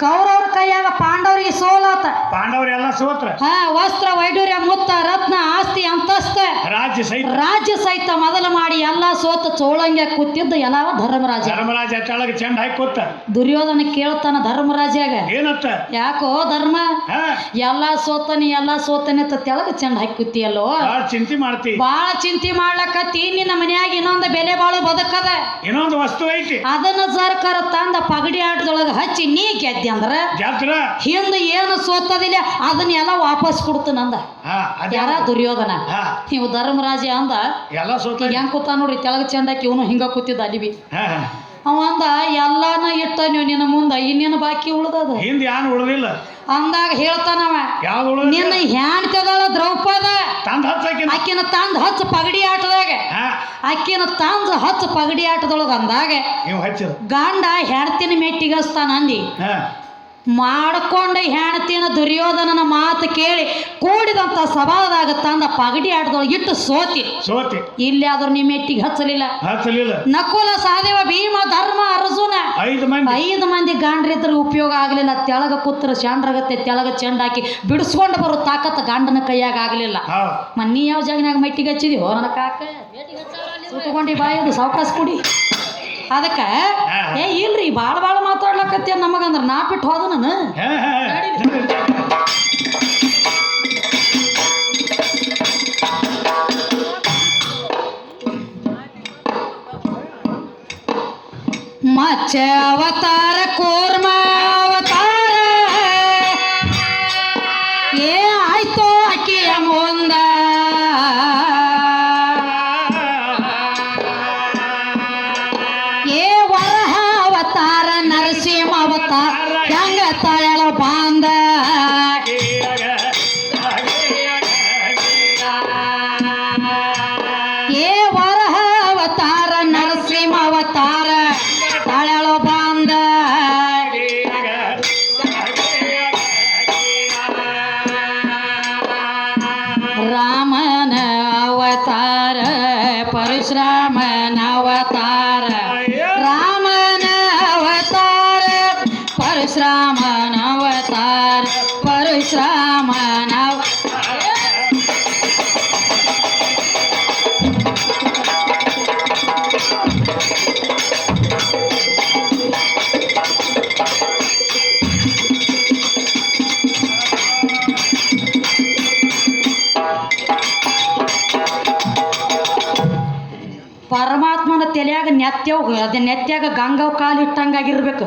ಕೌರವ್ರ ಕೈಯಾಗ ಪಾಂಡವರಿಗೆ ಸೋಲಾತ. ಪಾಂಡವರೆಲ್ಲ ಸೋತ್ರ? ಹ ವಸ್ತ್ರ ವೈಡೂರ್ಯ ಮುತ್ತ ರತ್ನ ಆಸ್ತಿ ಅಂತಸ್ತ. ರಾಜ್ಯ ಸಹಿತ? ರಾಜ್ಯ ಸಹಿತ ಮೊದಲು ಮಾಡಿ ಎಲ್ಲಾ ಸೋತ ಚೋಳಂಗೆ ಕೂತಿದ್ದ ಎಲ್ಲ ಧರ್ಮರಾಜ. ಧರ್ಮರಾಜ ಕೆಳಗೆ ಚೆಂಡ ಹಾಕಿ ಕೂತ. ದುರ್ಯೋಧನ ಕೇಳ್ತಾನ ಧರ್ಮರಾಜಾಗ. ಏನತ್ತ ಯಾಕೋ ಧರ್ಮ? ಎಲ್ಲ ಸೋತನಿ ಎಲ್ಲಾ ಸೋತನಿ ಅಂತ ತೆಳಗ ಚೆಂಡ ಹಾಕಿ ಕೂತಿಯಲ್ಲೋ? ಚಿಂತೆ ಮಾಡ್ತಿ. ಬಾಳ ಚಿಂತೆ ಮಾಡ್ಲಕತ್ತಿ. ನಿನ್ನ ಮನ್ಯಾಗ ಇನ್ನೊಂದು ಬೆಲೆ ಬಾಳು ಬದುಕದ. ಇನ್ನೊಂದು ವಸ್ತು ಐತಿ. ಅದನ್ನ ಸರ್ಕಾರ ತಂದ ಪಗಡಿ ಆಟದೊಳಗ ಹಚ್ಚಿ ನೀ ಗೆದ್ದಿ ಅಂದ್ರ? ಗೆದ್ರ ಹಿಂದ ಏನು ಸೋತದಿಲ್ಲ ಅದನ್ನೆಲ್ಲ ವಾಪಸ್ ಕೊಡ್ತನಂದ ಯಾರ ದುರ್ಯೋಧನ? ನೀವು ಧರ್ಮರಾಜ ಅಂದ ಎಲ್ಲ ಸೋತ ಹೆಂಗೆ ಕೂತ ನೋಡ್ರಿ ತೆಳಗ ಚೆಂದಾಕಿ ಇವನು ಹಿಂಗ ಕೂತಿದ್ದ ಅಲ್ಲಿ ಬಿ. ಅವ ಅಂದ ಎಲ್ಲಾನ ಇಟ್ಟ ನೀವು ನಿನ್ನ ಮುಂದ ಇನ್ನೇನು ಬಾಕಿ ಉಳ್ದದ? ಹಿಂದ ಯಾನು ಉಳ್ದಿಲ್ಲ. ಅಂದಾಗ ಹೇಳ್ತಾನವ ನಿನ್ನ ಹ್ಯಾಣ್ತದಳ ದ್ರೌಪದ. ಆಕಿನ ತಂದ್ ಹಚ್ಚ ಪಗಡಿ ಆಟದಾಗ. ಆಕಿನ ತಂದ್ ಹಚ್ಚ ಪಗಡಿ ಆಟದೊಳಗ ಅಂದಾಗ ಗಂಡ ಹೆಣ್ತಿನ ಮೆಟ್ಟಿಗಸ್ತಾನ ಅಂದಿ. ಮಾಡ್ಕೊಂಡ ಹೆಣ್ತಿನ ದುರ್ಯೋಧನನ ಮಾತು ಕೇಳಿ ಕೂಡಿದಂತ ಸಭಾದಾಗ ತಂದ ಪಗಡಿ ಆಟದೊಳಗೆ ಇಟ್ಟು ಸೋತಿ. ಸೋತಿ. ಇಲ್ಲಿ ಆದ್ರೂ ನಿಮ್ಮ ಎಟ್ಟಿಗೆ ಹಚ್ಚಲಿಲ್ಲ. ಹಚ್ಚಲಿಲ್ಲ. ನಕುಲ ಸಹದೇವ ಭೀಮ ಧರ್ಮ ಅರ್ಜುನ. ಐದು ಮಂದಿ. ಐದು ಮಂದಿ ಗಾಂಡ್ರಿದ್ರ ಉಪಯೋಗ ಆಗಲಿಲ್ಲ. ತೆಳಗ ಕೂತ್ರ ಶಾಂಡ್ರಗತ್ತೆ ತೆಳಗ ಚೆಂಡ ಹಾಕಿ ಬಿಡಿಸ್ಕೊಂಡು ಬರೋ ತಾಕತ್ತ ಗಂಡನ ಕೈಯಾಗ ಆಗಲಿಲ್ಲ. ಮನ್ನಿ ಯಾವ ಜಾಗನಾಗ ಮೆಟ್ಟಿಗೆ ಹಚ್ಚಿದಿ? ಹೋ ನನ್ನ ಕಾಕ ಸುಟ್ಕೊಂಡಿ ಬಾಯದು ಸಾವಕಾಶ ಕುಡಿ. ಅದಕ್ಕೆ ಏ ಇಲ್ರಿ ಭಾಳ ಭಾಳ ಮಾತಾಡ್ಲಕತ್ತಿ ನಮಗಂದ್ರ ನಾ ಬಿಟ್ಟು ಹೋದ ನಾನು. ಮಚ್ಚ ಅವತಾರ ಕೂರ್ಮ. ತಲೆಯಾಗ ಅದೇ ನೆತ್ಯಾಗ ಗಂಗಾವ್ ಕಾಲು ಇಟ್ಟಂಗಾಗಿರ್ಬೇಕು.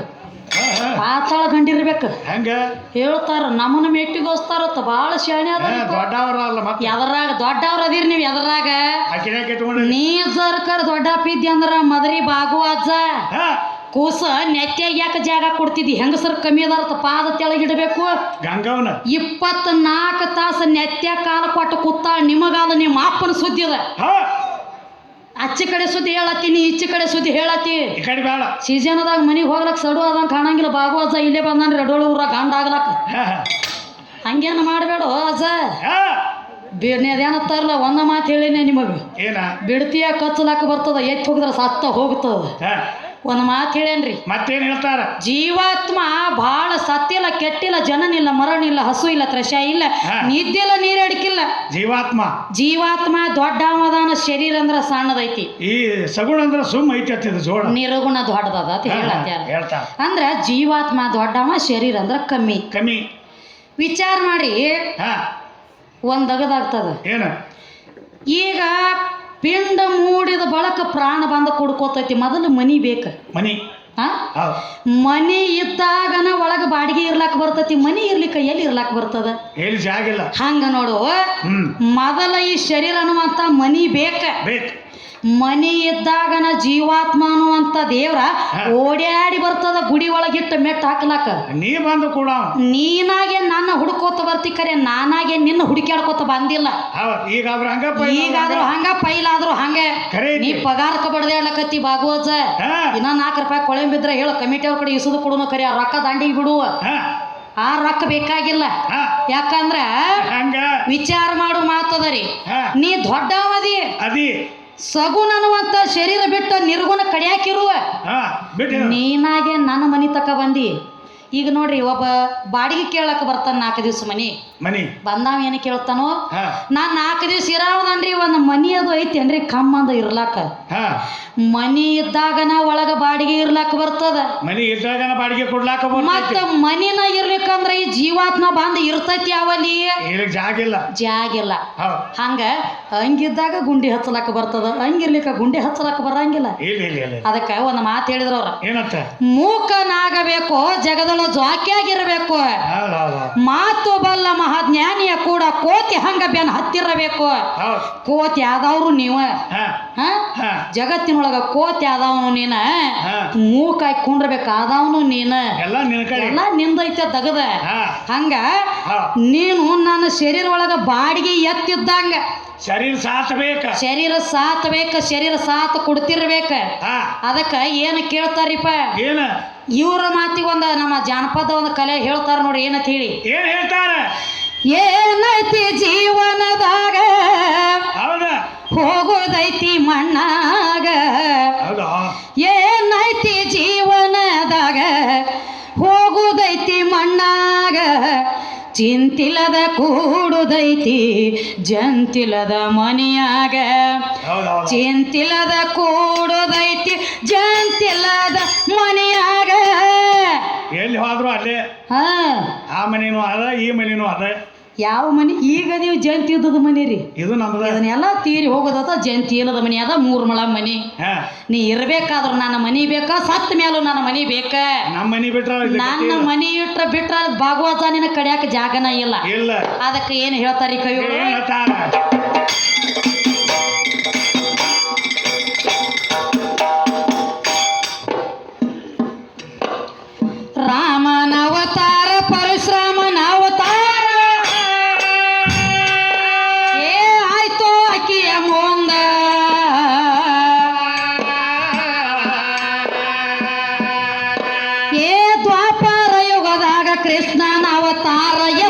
ಪಾತಾಳ ಗಂಡಿರ್ಬೇಕು. ಹೆಂಗ? ಹೇಳ್ತಾರ ನಮ್ಮನ್ನ ಮೆಟ್ಟಿಗೋಸ್ತಾರ ಭಾಳ ಶಾಣೆ ಅದ ಎದರಾಗ ದೊಡ್ಡವ್ರ ಅದೀರಿ ನೀವು ಎದರಾಗ. ನೀ ಸರ್ಕಾರ ದೊಡ್ಡಪ್ಪಿದ್ದಿ ಅಂದ್ರ ಮದರಿ ಬಾಗು ಅಜ್ಜ. ಕೂಸ ನೆತ್ಯಾಗ ಯಾಕೆ ಜಾಗ ಕೊಡ್ತಿದ್ದಿ? ಹೆಂಗಸರ್ ಕಮ್ಮಿ ಅದಾರತ್ತ ಪಾದ ತೆಳಗಿಡಬೇಕು ಗಂಗವನ? ಇಪ್ಪತ್ನಾಲ್ಕು ತಾಸು ನೆತ್ಯ ಕಾಲ ಕೊಟ್ಟು ಕೂತಾಳ ನಿಮಗಾಲ ನಿಮ್ಮ ಅಪ್ಪನ ಸುದ್ದಿ ಅದ ಅಚ್ಚ ಕಡೆ ಸುದ್ದಿ ಹೇಳತ್ತೀನಿ ಈಚೆ ಕಡೆ ಸುದ್ದಿ ಹೇಳತ್ತಿ. ಈ ಕಡೆ ಬೇಡ. ಸೀಸನ್ದಾಗ ಮನೆಗೆ ಹೋಗ್ಲಕ್ ಸಡು ಅದಂಗೆ ಕಾಣಂಗಿಲ್ಲ. ಬಾಗು ಅಜ್ಜ ಇಲ್ಲೇ ಬಂದಾನ ರಡೋಳು ಊರ ಗಂಡ ಆಗ್ಲಕ್ಕ ಹಾ. ಹಂಗೇನು ಮಾಡಬೇಡ ಅಜ್ಜ. ಬೇರೆ ಬೇನೇದೇನತ್ತಾರಲ್ಲ ಒಂದ ಮಾತು ಹೇಳಿನೇ ನಿಮಗೆ. ಏನ? ಬಿಡ್ತಿಯ ಕಚ್ಚಲಾಕ ಬರ್ತದ ಎತ್ತಿ ಹೋಗಿದ್ರೆ ಸತ್ತ ಹೋಗ್ತದ. ಒಂದು ಮಾತು ಹೇಳೇನ್ರಿ ಮತ್ತೇನ್ ಹೇಳ್ತಾರ? ಜೀವಾತ್ಮ ಬಹಳ ಸತ್ತಿಲ್ಲ ಕೆಟ್ಟಿಲ್ಲ ಜನನಿಲ್ಲ ಮರಣಿಲ್ಲ ಹಸು ಇಲ್ಲ ತ್ರಶ ಇಲ್ಲ ನಿದ್ದೆಲ್ಲ ನೀರಡಿಕಿಲ್ಲ ಜೀವಾತ್ಮ. ಜೀವಾತ್ಮ ದೊಡ್ಡ ಅವದಾನ ಶರೀರ ಅಂದ್ರ ಸಣ್ಣದೈತಿ. ಈ ಸಗುಣ ಅಂದ್ರ ಸುಮ್ ಐತಿ ಅತ್ತಿದ ಜೋಡ ನಿರ್ಗುಣ ದೊಡ್ಡದದ ಅಂತ ಹೇಳ್ತಾರ. ಅಂದ್ರ ಜೀವಾತ್ಮ ದೊಡ್ಡವ ಶರೀರ ಅಂದ್ರ ಕಮ್ಮಿ. ಕಮ್ಮಿ. ವಿಚಾರ ಮಾಡಿ ಹಾ. ಒಂದ್ ಅಗದಾಗ್ತದ ಏನ? ಈಗ ಪಿಂಡ ಮೂಡಿದ ಬಳಕ ಪ್ರಾಣ ಬಂದ ಕುಡ್ಕೋತೈತಿ. ಮೊದಲು ಮನಿ ಬೇಕ. ಮನಿ. ಮನಿ ಇದ್ದಾಗನ ಒಳಗ ಬಾಡಿಗೆ ಇರ್ಲಾಕ ಬರ್ತೈತಿ ಮನಿ ಇರ್ಲಿಕ್ಕ ಎಲ್ಲಿ ಇರ್ಲಾಕ ಬರ್ತದ? ಹಂಗ ನೋಡು. ಮೊದಲ ಈ ಶರೀರ ಅನ್ನುವಂತ ಮನಿ ಬೇಕ. ಬೇಕು. ಮನಿ ಇದ್ದಾಗನ ಜೀವಾತ್ಮ ಅನ್ನುವಂತ ದೇವ್ರ ಓಡಾಡಿ ಓಡ್ಯಾಡಿ ಬರ್ತದ ಗುಡಿ ಒಳಗಿಟ್ಟ ಮೆಟ್ಟ ಹಾಕ್ಲಾಕ. ನೀ ಬಂದು ಕೂಡ. ನೀನಾಗೆ ನನ್ನ ಹುಡ್ಕೋತ ಬರ್ತಿ ಕರೆ ನಾನಾಗೆ ನಿನ್ನ ಹುಡುಕ್ಯಾಡ್ಕೋತ ಬಂದಿಲ್ಲ. ಈಗಾದ್ರೂ ಹಂಗಪ್ಪ ಈಗಾದ್ರೂ ಹಂಗ ಪೈಲಾದ್ರೂ ಹಂಗೆ. ನೀ ಪಗಾರಕ ಬಡ್ದಾಡ್ಲಕತ್ತಿ ಹೇಳಕತ್ತಿ ಭಾಗವತ ಇನ್ನ ನಾಲ್ಕು ರೂಪಾಯಿ ಕೊಳೆ ಬಿದ್ರೆ ಹೇಳು ಕಮಿಟಿ ಅವ್ರ ಕಡೆ ಇಸುದು ಕೊಡುನು ಕರೆ ಆ ರೊಕ್ಕ ದಾಂಡಿಗೆ ಬಿಡುವ. ಆ ರೊಕ್ಕ ಬೇಕಾಗಿಲ್ಲ. ಯಾಕಂದ್ರ ವಿಚಾರ ಮಾಡು ಮಾತದ ರೀ ಹಾ. ನೀ ದೊಡ್ಡವದಿ. ಅದಿ. ಸಗುಣ ಅನ್ನುವಂತ ಶರೀರ ಬಿಟ್ಟು ನಿರ್ಗುಣ ಕಡಿಯಾಕಿರುವ. ನೀನಾಗೆ ನನ್ನ ಮನಿ ತಕ ಬಂದಿ. ಈಗ ನೋಡ್ರಿ ಒಬ್ಬ ಬಾಡಿಗೆ ಕೇಳಕ್ ಬರ್ತಾನ ನಾಲ್ಕು ದಿವ್ಸ ಮನಿ. ಮನಿ. ಬಂದಾವ ಏನು ಕೇಳ್ತಾನೋ? ನಾನ್ ನಾಲ್ಕು ದಿವ್ಸ ಇರಾವದನ್ರಿ ಒಂದು ಮನಿ ಅದು ಐತೇನ್ರಿ ಕಮ್ಮಂದ ಇರ್ಲಾಕ. ಹಾ. ಮನಿ ಇದ್ದಾಗನ ಒಳಗ ಬಾಡಿಗೆ ಇರ್ಲಾಕ ಬರ್ತದ. ಮನಿ ಇದ್ದಾಗನ ಬಾಡಿಗೆ ಕೊಡ್ಲಾಕ ಮತ್ತ ಮನಿನ ಇರ್ಲಿಕ್ಕಂದ್ರ ಈ ಜೀವಾತ್ಮ ಬಂದ್ ಇರ್ತೈತಿ ಅವಲ್ಲಿ ಜಾಗಿಲ್ಲ. ಜಾಗಿಲ್ಲ. ಹಂಗ ಹಂಗಿದ್ದಾಗ ಗುಂಡಿ ಹಚ್ಚಲಾಕ ಬರ್ತದ ಹಂಗಿರ್ಲಿಕ್ಕ ಗುಂಡಿ ಹಚ್ಚಲಾಕ ಬರಂಗಿಲ್ಲ. ಅದಕ್ಕ ಒಂದು ಮಾತು ಹೇಳಿದ್ರ ಅವ್ರ. ಮೂಕ ಮೂಕನಾಗಬೇಕು ಜಗದೊಳ ಜ್ವಾಕಿಯಾಗಿರ್ಬೇಕು ಜಾಕಿಯಾಗಿರಬೇಕು. ಮಾತು ಬಲ್ಲ ಮಹಾಜ್ಞಾನಿಯ ಕೂಡ ಕೋತಿ ಹಂಗ ಬೆನ್ ಹತ್ತಿರಬೇಕು ಕೋತಿ ಆದವ್ರು ನೀವ. ಜಗತ್ತಿನೊಳಗ ಕೋತಿ ಆದವನು ನೀನ. ಮೂಕಾಯಿ ಕುಂಡ್ರಬೇಕಾದವನು ನೀನ. ಎಲ್ಲ ನಿಂದೈತೆ ದಗದ. ಹಾ. ಹಂಗ ನೀನು ನನ್ನ ಶರೀರ ಒಳಗ ಬಾಡಿಗೆ ಎತ್ತಿದ್ದಂಗ. ಶರೀರ ಸಾತ್ ಬೇಕ. ಶರೀರ ಸಾತ್ ಬೇಕ ಶರೀರ ಸಾತ್ ಕೊಡ್ತಿರ್ಬೇಕ. ಅದಕ್ಕ ಏನು ಕೇಳ್ತಾರಿಪ್ಪ? ಏನ? ಇವ್ರ ಮಾತಿಗೆ ಒಂದು ನಮ್ಮ ಜಾನಪದ ಒಂದು ಕಲೆ ಹೇಳ್ತಾರ ನೋಡಿ ಏನಂತ ಹೇಳಿ? ಏನ್ ಹೇಳ್ತಾರ? ಏನೈತಿ ಜೀವನದಾಗ? ಹೋಗೋದೈತಿ ಮಣ್ಣಾಗ? ಹೌದಾ? ಚಿಂತಿಲದ ಕೂಡುದೈತಿ ಜಂತಿಲದ ಮನಿಯಾಗ. ಚಿಂತಿಲದ ಕೂಡುದೈತಿ ಜಂತಿಲದ ಮನೆಯಾಗ. ಎಲ್ಲಿ ಹೋದ್ರು ಅಲ್ಲೇ. ಹಾ. ಆ ಮನೇನು ಅದ ಈ ಮನೇನು ಅದ. ಯಾವ ಮನೆ? ಈಗ ನೀವು ಜಯಂತಿ ಇದ್ದದ ಮನಿ ರೀ. ಇದು ನಮ್ದ. ಇದನ್ನೆಲ್ಲ ತೀರಿ ಹೋಗೋದದ ಜಯಂತಿ ಇಲ್ಲದ ಮನೆ ಅದ ಮೂರು ಮಳ ಮನೆ. ಹಾ. ನೀ ಇರ್ಬೇಕಾದ್ರ ನನ್ನ ಮನಿ ಬೇಕಾ? ಸತ್ತ ಮೇಲೂ ನನ್ನ ಮನಿ ಬೇಕ? ನಮ್ಮ ಮನಿ ಬಿಟ್ರ ಇದು ನನ್ನ ಮನಿ ಇಟ್ರ ಬಿಟ್ರ ಭಾಗವತ ನಿನ್ನ ಕಡಿಯಾಕ ಜಾಗನ ಇಲ್ಲ. ಇಲ್ಲ. ಅದಕ್ಕೆ ಏನು ಹೇಳ್ತಾರಿ ಕವಿಗಳು? ಹೇಳ್ತಾರ? ಯುಗದಾಗ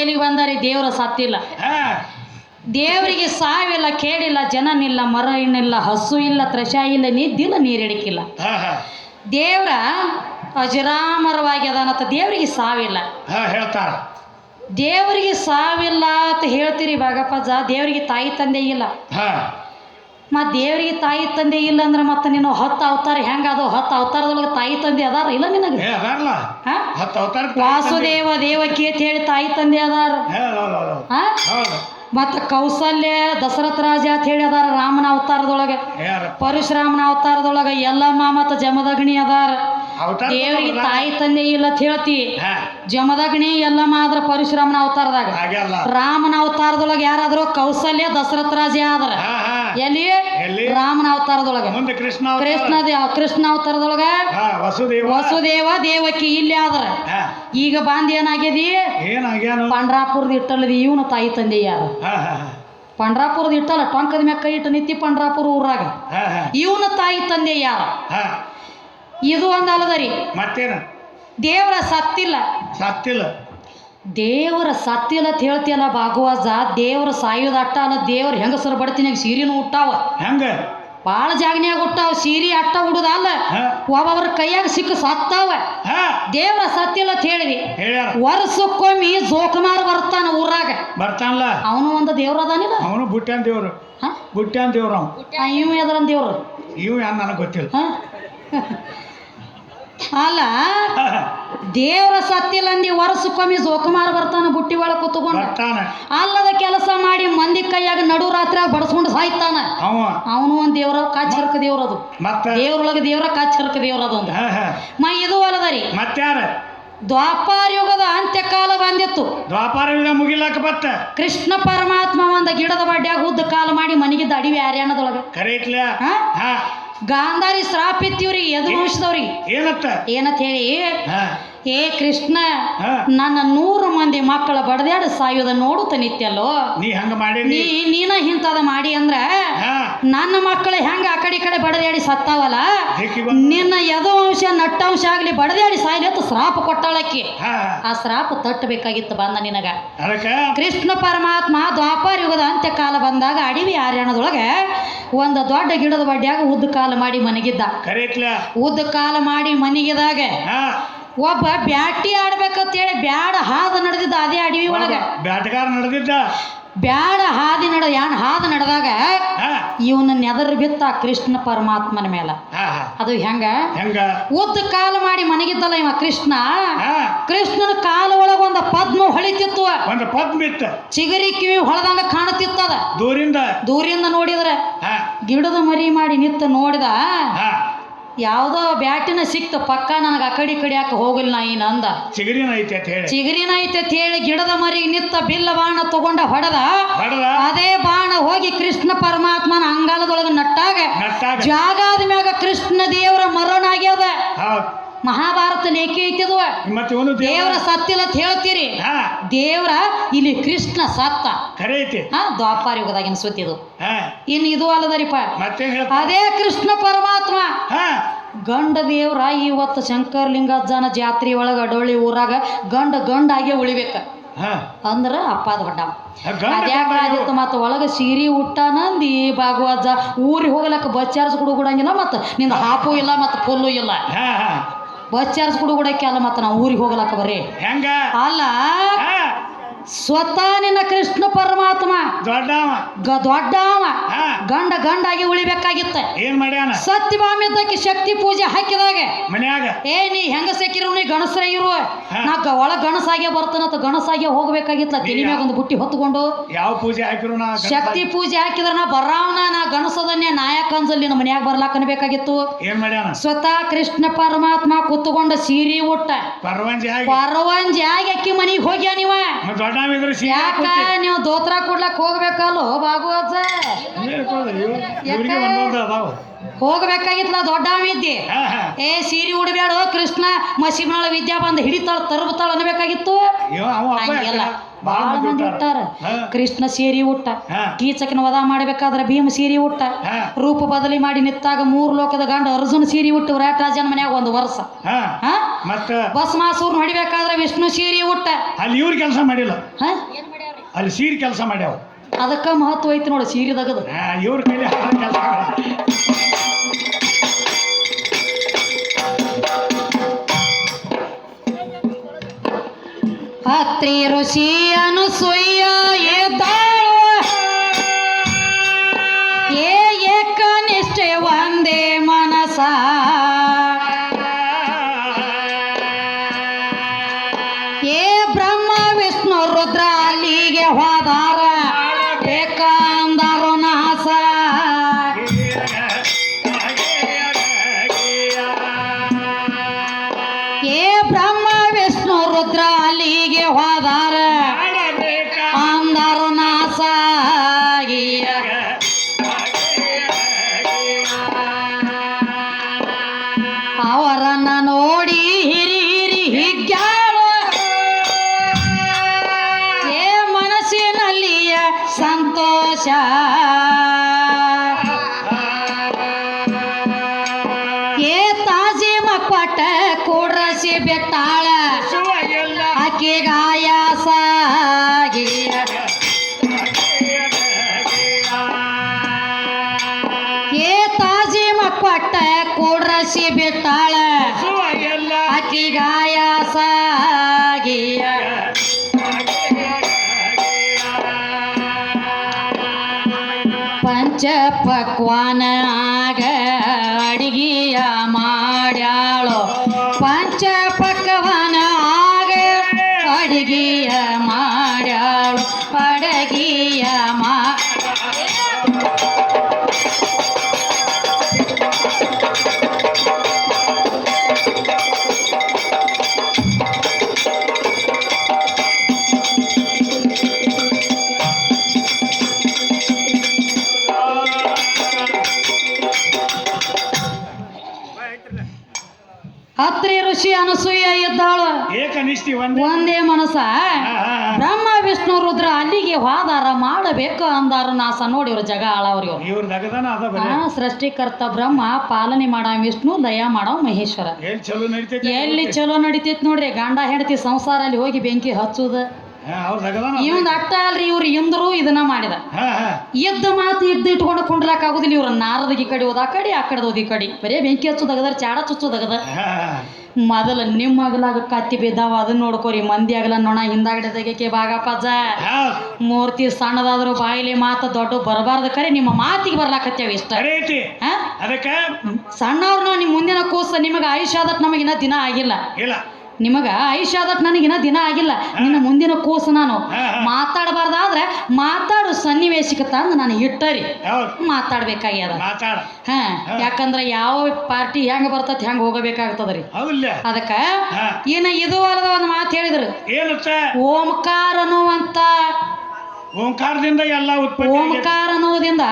ಎಲ್ಲಿಗೆ ಬಂದಾರಿ? ದೇವರ ಸತ್ತಿಲ್ಲ. ದೇವರಿಗೆ ಸಾವಿಲ್ಲ ಕೇಳಿಲ್ಲ ಜನನಿಲ್ಲ ಮರ ಇನ್ನಿಲ್ಲ ಹಸು ಇಲ್ಲ ತ್ರಶ ಇಲ್ಲ ನಿದ್ದಿಲ್ಲ ನೀರಿಡಿಕಿಲ್ಲ. ದೇವ್ರ ಅಜರಾಮರವಾಗಿ ಅದಾನತ್ತ ದೇವರಿಗೆ ಸಾವಿಲ್ಲ. ಹೇಳ್ತಾರ. ದೇವರಿಗೆ ಸಾವಿಲ್ಲ ಅಂತ ಹೇಳ್ತೀರಿ ಭಾಗಪ್ಪಜ್ಜ ದೇವರಿಗೆ ತಾಯಿ ತಂದೆ ಇಲ್ಲ. ಮತ್ತು ದೇವರಿಗೆ ತಾಯಿ ತಂದೆ ಇಲ್ಲ ಅಂದ್ರೆ ಮತ್ತೆ ನೀನು ಹತ್ತು ಅವತಾರ ಹೆಂಗೆ ಅದು? ಹತ್ತು ಅವತಾರದೊಳಗೆ ತಾಯಿ ತಂದೆ ಅದಾರ ಇಲ್ಲ ನಿನಗೆ? ವಾಸುದೇವ ದೇವಕಿ ಅಂತ ಹೇಳಿ ತಾಯಿ ತಂದೆ ಅದಾರ. ಮತ್ತು ಕೌಸಲ್ಯ ದಶರಥ ರಾಜ ಅಂತ ಹೇಳಿ ಅದಾರ ರಾಮನ ಅವತಾರದೊಳಗೆ. ಪರಶುರಾಮನ ಅವತಾರದೊಳಗೆ ಎಲ್ಲಮ್ಮ ಮತ್ತು ಜಮದಗ್ನಿ ಅದಾರ. ದೇವರಿಗೆ ತಾಯಿ ತಂದೆ ಇಲ್ಲ ಅಂತ ಹೇಳ್ತಿ. ಜಮದಗ್ನಿ ಎಲ್ಲಮ್ಮ ಆದ್ರ ಪರಶುರಾಮನ ಅವತಾರದಾಗ. ರಾಮನ ಅವತಾರದೊಳಗೆ ಯಾರಾದರೂ ಕೌಸಲ್ಯ ದಶರಥ ರಾಜ ಆದ್ರ. ಎಲ್ಲಿ? ಎಲ್ಲಿ? ರಾಮನ ಅವತಾರದೊಳಗ ಮುಂದೆ ಕೃಷ್ಣ ಅವತಾರ. ಕೃಷ್ಣ ದೇ- ಕೃಷ್ಣ ಅವತಾರದೊಳಗ ಹಾ ವಸುದೇವ. ವಸುದೇವ ದೇವಕಿ ಇಲ್ಲಿ ಆದ್ರ. ಹಾ. ಈಗ ಬಂದ್ ಏನಾಗ್ಯದಿ? ಪಂಡ್ರಾಪುರದ ಇಟ್ಟಲ್ಲದಿ ಇವನು ತಾಯಿ ತಂದೆ ಯಾರು? ಹಾ ಹಾ ಹಾ. ಪಂಡ್ರಾಪುರದ ಇಟ್ಟಲ್ಲ ಟೊಂಕದ ಮ್ಯಾಗ ಕೈ ಇಟ್ಟು ನಿತ್ತಿ ಪಂಡ್ರಾಪುರ ಊರಾಗ. ಹಾ ಹಾ. ಇವನ ತಾಯಿ ತಂದೆ ಯಾರು? ಹಾ. ಇದು ಒಂದು ಅಲ್ಲದರಿ ಮತ್ತೇನ? ದೇವರ ಸತ್ತಿಲ್ಲ. ಸತ್ತಿಲ್ಲ. ದೇವರ ಸತ್ತಿಲ್ಲ ಅಂತ ಹೇಳ್ತಿಯಲ್ಲ ಭಾಗವಾಜ ದೇವರ ಸಾಯೋದ ಅಟ್ಟ ಅನ್ನ ದೇವ್ರ ಹೆಂಗಸರು ಬಡ್ತಿನಾಗ ಸೀರಿನೂ ಹುಟ್ಟಾವ. ಹೆಂಗ? ಭಾಳ ಜಾಗನ್ಯಾಗ ಹುಟ್ಟಾವ ಸೀರಿ ಅಟ್ಟ ಹುಡುದಲ್ಲ ಅಲ್ಲ. ಒಬ್ಬೊಬ್ರ ಕೈಯಾಗ ಸಿಕ್ಕ ಸತ್ತಾವ. ದೇವ್ರ ಅಂತ ಹೇಳಿದಿ ವರ್ಷಕ್ಕೊಮ್ಮಿ ಜೋಕುಮಾರ್ ಬರ್ತಾನ ಊರಾಗ. ಬರ್ತಾನಲ್ಲ. ಅವನು ಒಂದು ದೇವ್ರ ಅದಾನಿಲ್ಲ. ಅವನು ಬುಟ್ಟ್ಯಾನ್ ದೇವ್ರು. ಬುಟ್ಟ್ಯಾನ್ ದೇವ್ರು ಅವ ಆ, ಇವ ಎದ್ರನ್ ದೇವ್ರು. ಇವ್ ಯಾನ್ ನನಗೆ ಗೊತ್ತಿಲ್ಲ. ಅಲ್ಲ. ದೇವರ ಸತ್ತಿಲ್ಲ ಅಂದಿ ವರ್ಷಕ್ಕೊಮ್ಮೆ ಜೋಕುಮಾರ್ ಬರ್ತಾನ ಬುಟ್ಟಿ ಒಳಗೆ ಕುತ್ಕೊಂಡು. ಅಲ್ಲದ ಕೆಲಸ ಮಾಡಿ ಮಂದಿ ಕೈಯಾಗ ನಡು ರಾತ್ರಿ ಬಡಸ್ಕೊಂಡು ಸಾಯ್ತಾನ. ಅವ. ಅವನು ಒಂದು ದೇವ್ರ ಕಾಚರ್ಕ ದೇವ್ರದು ಮತ್ತ? ದೇವ್ರೊಳಗೆ ದೇವ್ರ ಕಾಚರ್ಕ ದೇವ್ರದು ಒಂದು ಹಾ ಹಾ. ಮ ಇದು ಅಲ್ಲದರಿ ದ್ವಾಪಾರ ಯುಗದ ಅಂತ್ಯಕಾಲ ಬಂದಿತ್ತು. ದ್ವಾಪಾರ ಯುಗ ಮುಗಿಲಾಕ ಬತ್ತ ಕೃಷ್ಣ ಪರಮಾತ್ಮ ಒಂದ ಗಿಡದ ಬಡ್ಡ್ಯಾಗ ಉದ್ದ ಕಾಲ ಮಾಡಿ ಮನೆಗಿದ್ದ ಅಡಿವಿ ಹರ್ಯಾಣದೊಳಗೆ. ಕರೆ ಇಟ್ಲ ಹಾ? ಹಾ. ಗಾಂಧಾರಿ ಶ್ರಾಪಿತ್ತಿವ್ರಿ ಎದು ಏನತ್ತ ಏನತ್ತ? ಏನಂತ ಹೇಳಿ ಹಾ. ಏ ಕೃಷ್ಣ ನನ್ನ ನೂರು ಮಂದಿ ಮಕ್ಕಳ ಬಡದ್ಯಾಡ ಸಾಯೋದ ನೋಡುತ್ತ ನಿತ್ಯಲ್ಲೋ? ನೀ ಹಂಗ ಮಾಡಿ ನೀ ನೀನ ಇಂಥದ ಮಾಡಿ ಅಂದ್ರ ನನ್ನ ಮಕ್ಕಳು ಹೆಂಗ ಆ ಕಡೆ ಕಡೆ ಬಡದ್ಯಾಡಿ ಸತ್ತಾವಲ್ಲ? ನಿನ್ನ ಯದೋ ಅಂಶ ನಟ್ಟಂಶ ಆಗ್ಲಿ ಬಡದ್ಯಾಡಿ ಸಾಯ್ಲಿ ಅಂತ ಶ್ರಾಪ ಕೊಟ್ಟಾಳಕ್ಕಿ ಆ ಶ್ರಾಪ ತಟ್ಟಬೇಕಾಗಿತ್ತು ಬಂದ ನಿನಗ. ಕೃಷ್ಣ ಪರಮಾತ್ಮ ದ್ವಾಪಾರ ಯುಗದ ಅಂತ್ಯಕಾಲ ಬಂದಾಗ ಅಡವಿ ಆರ್ಯಾಣದೊಳಗೆ ಒಂದು ದೊಡ್ಡ ಗಿಡದ ಬಡ್ಡಿಯಾಗ ಉದ್ದ ಕಾಲ ಮಾಡಿ ಮನೆಗಿದ್ದ. ಉದ್ದ ಕಾಲ ಮಾಡಿ ಮನೆಗಿದಾಗ ಒಬ್ಬ ಬ್ಯಾಟಿ ಆಡ್ಬೇಕಂತ ಹೇಳಿ ಬ್ಯಾಡ ಹಾದ ನಡೆದಿದ್ದ ಅದೇ ಅಡವಿ ಒಳಗ. ಬ್ಯಾಟಗಾರ ನಡೆದಿದ್ದ. ಬ್ಯಾಡ ಹಾದಿ ನಡ ಯಾನ್ ಹಾದ ನಡೆದಾಗ ಇವನ ನೆದರ್ ಬಿತ್ತ ಕೃಷ್ಣ ಪರಮಾತ್ಮನ ಮೇಲೆ. ಅದು ಹೆಂಗ? ಹೆಂಗ? ಉದ್ದ ಕಾಲ ಮಾಡಿ ಮನೆಗಿದ್ದಲ್ಲ ಇವ ಕೃಷ್ಣ? ಕೃಷ್ಣನ ಕಾಲ ಒಳಗ ಒಂದ ಪದ್ಮ ಹೊಳಿತಿತ್ತು. ಒಂದು ಪದ್ಮ ಬಿತ್ತ. ಚಿಗರಿ ಕಿವಿ ಹೊಳದಂಗ ಕಾಣುತ್ತಿತ್ತದ. ದೂರಿಂದ. ದೂರಿಂದ ನೋಡಿದ್ರೆ ಗಿಡದ ಮರಿ ಮಾಡಿ ನಿತ್ತ ನೋಡಿದ ಯಾವುದೋ ಬ್ಯಾಟಿನ ಸಿಕ್ತು ಪಕ್ಕ ನನಗೆ ಆ ಕಡೆ ಕಡೆ ಯಾಕೆ ಹೋಗಿಲ್ಲ ನಾ ಅಂದ. ಚಿಗರಿನ ಐತೆ ಅಂತ ಹೇಳಿ. ಚಿಗರಿನ ಐತೆ ಅಂತ ಹೇಳಿ ಗಿಡದ ಮರಿಗೆ ನಿತ್ತ ಬಿಲ್ಲ ಬಾಣ ತಗೊಂಡ ಹೊಡೆದ. ಅದೇ ಬಾಣ ಹೋಗಿ ಕೃಷ್ಣ ಪರಮಾತ್ಮನ ಅಂಗಾಲದೊಳಗೆ ನಟ್ಟಾಗ. ಜಾಗ ಮ್ಯಾಗ ಕೃಷ್ಣ ದೇವರ ಮರಣ ಆಗ್ಯದ ಹೌದ್ ಮಹಾಭಾರತ ನೇಕೆ ಐತದ ದೇವರ ಸತ್ತಿಲ್ಲ ಅಂತ ಹೇಳ್ತೀರಿ. ದೇವ್ರ ಇಲ್ಲಿ ಕೃಷ್ಣ ಸತ್ತ. ಹಾ ದ್ವಾಪಾರ ಯುಗದಾಗಿನ ಸುತ್ತಿದು ಹಾ. ಇನ್ನು ಇದು ಅಲ್ಲದರಿಪ ಅದೇ ಕೃಷ್ಣ ಪರಮಾತ್ಮ. ಗಂಡ ದೇವ್ರ ಇವತ್ತು ಶಂಕರ್ಲಿಂಗಜ್ಜನ ಜಾತ್ರೆ ಒಳಗೆ ಅಡೋಳಿ ಊರಾಗ ಗಂಡ ಗಂಡಾಗೆ ಉಳಿಬೇಕ. ಹಾ. ಅಂದ್ರ ಅಪ್ಪಾದ ಹೊಡ್ಡ ಗಂಡ ಅದ್ಯಾಕಾದಿತ್ತು ಮತ್ತು ಒಳಗೆ ಸೀರೆ ಉಟ್ಟಾನಂದಿ ಭಾಗವಜ್ಜ ಊರಿಗೆ ಹೋಗ್ಲಕ್ಕ ಬಸ್ ಚಾರ್ಜ್ ಕೊಡು ಕೊಡಂಗಿಲ್ಲ ಮತ್ತು. ನಿಂದ ಹಾಪು ಇಲ್ಲ ಮತ್ತು ಫುಲ್ಲು ಇಲ್ಲ. ಬಸ್ ಚಾರ್ಜ್ ಕೂಡ ಕೆಲ ಅಲ್ಲ ಮತ್ತು ನಾವು ಊರಿಗೆ ಹೋಗ್ಲಾಕ ಬರ್ರಿ. ಹೆಂಗ? ಅಲ್ಲ. ಸ್ವತಃ ನಿನ್ನ ಕೃಷ್ಣ ಪರಮಾತ್ಮ. ದೊಡ್ಡವ. ದೊಡ್ಡವ. ಗಂಡ ಗಂಡಾಗಿ ಉಳಿಬೇಕಾಗಿತ್ತ. ಏನ್ ಮಾಡ್ಯಾನ? ಸತ್ಯಭಾಮಿದ್ದಕ್ಕೆ ಶಕ್ತಿ ಪೂಜೆ ಹಾಕಿದಾಗ. ಮನ್ಯಾಗ? ಏ ನೀ ಹೆಂಗ ಸಿಕ್ಕಿರು ನೀ ಗಣಸ್ರ ಇರುವ ಹಾ. ನಾ ಗ- ಒಳಗ್ ಗಣಸಾಗೆ ಬರ್ತಾನಂತ ಗಣಸಾಗೆ ಹೋಗ್ಬೇಕಾಗಿತ್ತ ತಲೆ ಮ್ಯಾಗ ಒಂದು ಬುಟ್ಟಿ ಹೊತ್ಕೊಂಡು. ಯಾವ ಪೂಜೆ ಹಾಕಿರು ನಾ ಶಕ್ತಿ ಪೂಜೆ ಹಾಕಿದ್ರ ನಾ ಬರಾವನ ನಾ ಗಣಸದನ್ನೇ ನಾಯಕ ಅಂಜಲ್ಲಿ ನಮ್ಮ ಮನ್ಯಾಗ ಬರ್ಲಾಕ ಅನ್ಬೇಕಾಗಿತ್ತು. ಏನ್ ಮಾಡ್ಯಾನ? ಸ್ವತಃ ಕೃಷ್ಣ ಪರಮಾತ್ಮ ಕುತ್ಕೊಂಡ ಸೀರೆ ಉಟ್ಟ. ಪರವಂಜಿ ಪರವಂಜಿ ಆಗಿ ಅಕ್ಕಿ ಮನಿಗೆ ಹೋಗ್ಯ ನೀವ ಇದ್ರೆ ಯಾಕ. ನೀವು ದೋತ್ರ ಕೊಡ್ಲಕ್ ಹೋಗ್ಬೇಕಲ್ಲ ಭಾಗವತ ಅದಾವ. ಹೋಗ್ಬೇಕಾಗಿತ್ಲ ದೊಡ್ಡವ ಇದ್ದಿ ಹಾ ಹಾ. ಏ ಸೀರೆ ಉಡಬೇಡ ಕೃಷ್ಣ ಮಸೀಬ್ನಾಳ ವಿದ್ಯಾ ಬಂದು ಹಿಡಿತಾಳ ತರ್ಬತಾಳ ಅನ್ಬೇಕಾಗಿತ್ತು ಬಾಳ ಮಂದಿ ಇಟ್ಟಾರ. ಕೃಷ್ಣ ಸೇರಿ ಉಟ್ಟ ಹಾ. ಕೀಚಕನ ವಧ ಮಾಡಬೇಕಾದ್ರೆ ಭೀಮ ಸೇರಿ ಉಟ್ಟ ರೂಪ ಬದಲಿ ಮಾಡಿ ನಿತ್ತಾಗ ಮೂರು ಲೋಕದ ಗಂಡ ಅರ್ಜುನ ಸೇರಿ ಉಟ್ಟು ವಿರಾಟರಾಜನ ಮನ್ಯಾಗ ಒಂದು ವರ್ಷ. ಹಾ. ಬಸ್ ಮತ್ತ ಭಸ್ಮಾಸೂರ್ನ ಹೊಡಿಬೇಕಾದ್ರೆ ವಿಷ್ಣು ಸೇರಿ ಉಟ್ಟ ಅಲ್ಲಿ ಇವ್ರ ಕೆಲಸ ಮಾಡಿಲ್ಲ. ಅಲ್ಲಿ ಸೀರೆ ಕೆಲಸ ಮಾಡ್ಯಾವ. ಅದಕ್ಕ ಮಹತ್ವ ಐತಿ ನೋಡಿ ಸೀರೆ ತಗದು. ಇವ್ರ ಕೈಲಿ ಕೆಲಸ ಅತ್ರಿ ಋಷಿ ಅನುಸೂಯ ಎದ್ದಾಳ. ಮಕ್ವಟ ಕೂಡ್ರಸಿ ಬೆತ್ತಾಳ ಆಕೆ ಗಾಯಾಸಾಗಿ ಏ ತಾಜಿ ಮಕ್ಕಟ್ಟ ಕೂಡ್ರಸಿ ಬೆಟ್ಟಾಳ. ಪಂಚ ಪಕ್ವಾನ ಆಗ ಅಡಿಗೆಯ ಮಾಡ್ಯಾಳು ಅಡಗಿಯ ಮಾ ಋಷಿ ಅನಸೂಯ ಇದ್ದಾಳು. ಏಕನಿಷ್ಠಿ ಒಂದೇ. ಮನಸ್ಸ. ಮನಸ ಬ್ರಹ್ಮ ವಿಷ್ಣು ರುದ್ರ ಅಲ್ಲಿಗೆ ಹೋದಾರ ಮಾಡಬೇಕು ಅಂದಾರ ನಾಸ ನೋಡಿ ಇವ್ರ ಜಗ ಆಳವ್ರಿ ಇವ್ರು ಸೃಷ್ಟಿಕರ್ತ ಬ್ರಹ್ಮ ಪಾಲನೆ ಮಾಡೋ ವಿಷ್ಣು ದಯಾ ಮಾಡೋ ಮಹೇಶ್ವರ. ಎಲ್ಲಿ ಚಲೋ ನಡೀತೈತಿ ನೋಡ್ರಿ. ಗಂಡ ಹೆಂಡತಿ ಸಂಸಾರ ಅಲ್ಲಿ ಹೋಗಿ ಬೆಂಕಿ ಹಚ್ಚುದ. ಇವಂದ್ ಅಟ್ಟ ಅಲ್ರಿ ಇವ್ರು ಇಂದ್ರು ಇದನ್ನ ಮಾಡಿದ. ಎದ್ದ ಮಾತು ಎದ್ದು ಇಟ್ಕೊಂಡು ಕುಂಡ್ಲಾಕ್ ಆಗುದಿಲ್ಲ ಇವ್ರ ನಾರದಗಿ ಕಡೆ ಹೋದ ಆ ಕಡೆ ಆ ಕಡೆ ಹೋದ ಈ ಕಡೆ. ಬರೇ ಬೆಂಕಿ ಹಚ್ಚೋದಗದ ಚಾಡ ಚುಚ್ಚೋದಗದ. ಮೊದಲ ನಿಮ್ಮ ಅಗಲಾಗ ಕತ್ತಿ ಬಿದ್ದಾವ ಅದನ್ನ ನೋಡ್ಕೋರಿ ಮಂದಿ ಆಗಲ್ಲ ನೋಣ ಹಿಂದಾಗಡೆ ತೆಗೆಕೆ ಬಾಗಪ್ಪಜ್ಜ ಮೂರ್ತಿ ಸಣ್ಣದಾದ್ರು ಬಾಯಿಲಿ ಮಾತು ದೊಡ್ಡ ಬರಬಾರ್ದ ಕರೆ ನಿಮ್ಮ ಮಾತಿಗೆ ಬರ್ಲಾಕತ್ತೇವ ಇಷ್ಟ. ಸಣ್ಣವ್ರು ನಿಮ್ಮ ಮುಂದಿನ ಕೂಸ ನಿಮಗೆ ಆಯುಷ್ಯ ಆದಟ್ ನಮಗಿನ್ನ ದಿನ ಆಗಿಲ್ಲ. ಇಲ್ಲ. ನಿಮಗ ಆಯುಷ್ಯ ಆದಕ್ ನನಗಿನ ದಿನ ಆಗಿಲ್ಲ. ನಿನ್ನ ಮುಂದಿನ ಕೂಸು ನಾನು. ಮಾತಾಡಬಾರ್ದಾದ್ರೆ ಮಾತಾಡು ಸನ್ನಿವೇಶಕ್ಕೆ ತಂದು ನಾನು ಇಟ್ಟರಿ. ಮಾತಾಡ್ಬೇಕಾಗ್ಯದ. ಮಾತಾಡ. ಹಾ. ಯಾಕಂದ್ರ ಯಾವ ಪಾರ್ಟಿ ಹೆಂಗ್ ಬರ್ತತಿ ಹೆಂಗ್ ಹೋಗಬೇಕಾಗ್ತದ್ರಿ. ಅದಕ್ಕ ಏನ ಇದು ಅಲ್ಲದ ಒಂದು ಮಾತು ಹೇಳಿದ್ರು. ಓಂಕಾರ ಅನ್ನುವಂತ ಓಂಕಾರದಿಂದ ಎಲ್ಲ ಉತ್ಪತ್ತಿ ಆಗೈತಿ. ಓಂಕಾರ ಅನ್ನೋದಿಂದ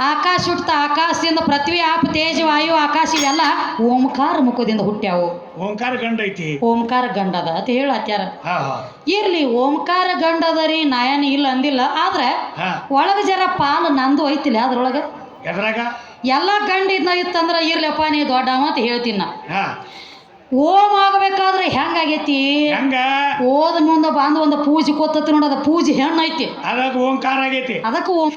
ಆಕಾಶ ಹುಟ್ಟ ಆಕಾಶದಿಂದ ಪೃಥ್ವಿ ಆಪ ತೇಜ ವಾಯು ಆಕಾಶ ಇವೆಲ್ಲ ಓಂಕಾರ ಮುಖದಿಂದ ಹುಟ್ಟ್ಯಾವು. ಓಂಕಾರ ಗಂಡ ಐತಿ. ಓಂಕಾರ ಗಂಡದ ಅಂತ ಹೇಳತ್ಯಾರ ಹಾ ಹಾ. ಇರ್ಲಿ ಓಂಕಾರ ಗಂಡದರಿ ನಯನ ಇಲ್ಲ ಅಂದಿಲ್ಲ ಆದ್ರೆ ಹಾ. ಒಳಗ ಜರ ಪಾಲು ನಂದು ಐತಿಲ್ಲ ಅದ್ರೊಳಗ. ಎದ್ರಾಗ? ಎಲ್ಲ ಗಂಡ ಇದ್ನ ಇತ್ತಂದ್ರ ಇರ್ಲಪ್ಪ ನೀ ದೊಡ್ಡವ ಅಂತ ಹೇಳ್ತೀನಿ ನಾ. ಹಾ. ಓಂ ಆಗಬೇಕಾದ್ರೆ ಹೆಂಗಾಗೈತಿ? ಹೆಂಗ? ಓದ ಮುಂದೆ ಬಂದು ಒಂದು ಪೂಜೆ ಕೊತ್ತತಿ ನೋಡ ಅದ ಪೂಜೆ ಹೆಣ್ಣೈತಿ. ಐತಿ ಅದಾಗ ಓಂಕಾರ ಆಗೈತಿ. ಅದಕ್ಕೆ ಓಂ